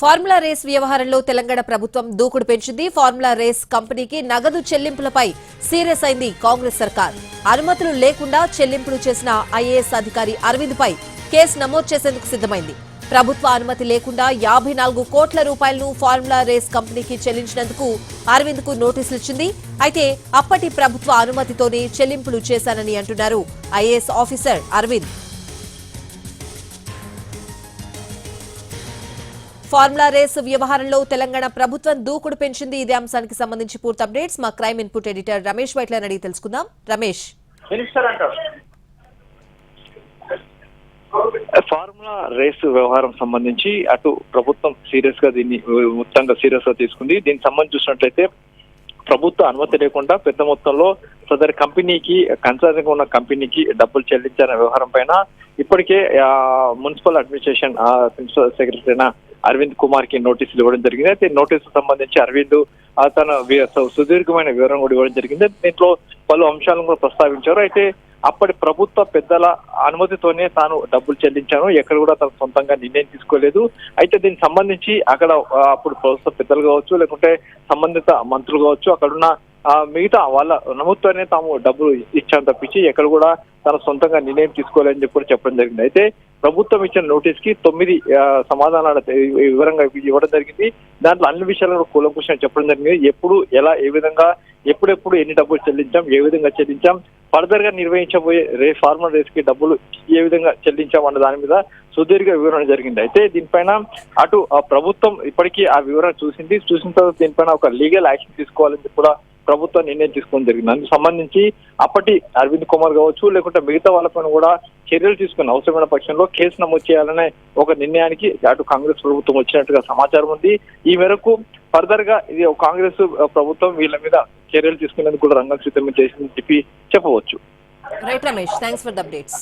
Formula race వ్యవహారంలో తెలంగాణ ప్రభుత్వం దూకుడు పెంచింది. ఫార్ములా రేస్ కంపెనీకి నగదు చెల్లింపులపై సీరియస్ అయింది కాంగ్రెస్ సర్కార్. అనుమతులు లేకుండా చెల్లింపులు చేసిన ఐఏఎస్ అధికారి అరవింద్ పై కేసు నమోదు చేసేందుకు సిద్ధమైంది. ప్రభుత్వ అనుమతి లేకుండా యాభై నాలుగు కోట్ల రూపాయలను ఫార్ములా రేస్ కంపెనీకి చెల్లించినందుకు అరవింద్కు నోటీసులు ఇచ్చింది. అయితే అప్పటి ప్రభుత్వ అనుమతితోనే చెల్లింపులు చేశానని అంటున్నారు IAS officer Arvind. Formula race వ్యవహారంలో తెలంగాణ ప్రభుత్వం దూకుడు పెంచింది. ఇదే అంశానికి సంబంధించి పూర్తి అప్డేట్స్ మా క్రైమ్ ఇన్పుట్ ఎడిటర్ రమేష్ వైట్లని అడిగి తెలుసుకుందాం. రమేష్. ఫార్ములా రేస్ వ్యవహారం సంబంధించి అటు ప్రభుత్వం సీరియస్గా దీన్ని మొత్తంగా సీరియస్గా తీసుకుంది. దీనికి సంబంధించి చూసినట్లయితే ప్రభుత్వ అనుమతి లేకుండా పెద్ద మొత్తంలో సదరి కంపెనీకి కన్సర్న్గా ఉన్న కంపెనీకి డబ్బులు చెల్లించాలనే వ్యవహారం పైన ఇప్పటికే మున్సిపల్ అడ్మినిస్ట్రేషన్ ప్రిన్సిపల్ సెక్రటరీ అయిన అరవింద్ కుమార్కి నోటీసులు ఇవ్వడం జరిగింది. అయితే నోటీసు సంబంధించి అరవింద్ తన సుదీర్ఘమైన వివరం కూడా ఇవ్వడం జరిగింది. దీంట్లో పలు అంశాలను కూడా ప్రస్తావించారు. అయితే అప్పటి ప్రభుత్వ పెద్దల అనుమతితోనే తాను డబ్బులు చెల్లించాను. ఎక్కడ కూడా తన సొంతంగా నిర్ణయం తీసుకోలేదు. అయితే దీనికి సంబంధించి అక్కడ అప్పుడు ప్రభుత్వ పెద్దలు కావచ్చు లేకుంటే సంబంధిత మంత్రులు కావచ్చు అక్కడున్న మిగతా వాళ్ళ నమ్ముతోనే తాము డబ్బులు ఇచ్చాను తప్పించి ఎక్కడ కూడా తన సొంతంగా నిర్ణయం తీసుకోవాలని చెప్పి కూడా చెప్పడం జరిగింది. అయితే ప్రభుత్వం ఇచ్చిన నోటీస్కి తొమ్మిది సమాధానాలు వివరంగా ఇవ్వడం జరిగింది. దాంట్లో అన్ని విషయాలు కూడా కూలంకుషంగా చెప్పడం జరిగింది. ఎప్పుడు ఎలా ఏ విధంగా ఎప్పుడెప్పుడు ఎన్ని డబ్బులు చెల్లించాం ఏ విధంగా చెల్లించాం ఫర్దర్గా నిర్వహించబోయే రే ఫార్మల్ రేస్కి డబ్బులు ఏ విధంగా చెల్లించాం అన్న దాని మీద సుదీర్ఘ వివరణ జరిగింది. అయితే దీనిపైన అటు ఆ ప్రభుత్వం ఇప్పటికీ ఆ వివరణ చూసింది. చూసిన తర్వాత దీనిపైన ఒక లీగల్ యాక్షన్ తీసుకోవాలని కూడా ప్రభుత్వం నిర్ణయం తీసుకోవడం జరిగింది. అందుకు సంబంధించి అప్పటి అరవింద్ కుమార్ కావచ్చు లేకుంటే మిగతా వాళ్ళపైన కూడా చర్యలు తీసుకుని అవసరమైన పక్షంలో కేసు నమోదు చేయాలనే ఒక నిర్ణయానికి అటు కాంగ్రెస్ ప్రభుత్వం వచ్చినట్టుగా సమాచారం ఉంది. ఈ మేరకు ఫర్దర్గా ఇది కాంగ్రెస్ ప్రభుత్వం వీళ్ళ మీద చర్యలు తీసుకునేందుకు కూడా రంగం సిద్ధం చేసిందని చెప్పి చెప్పవచ్చు. Right Ramesh thanks for the updates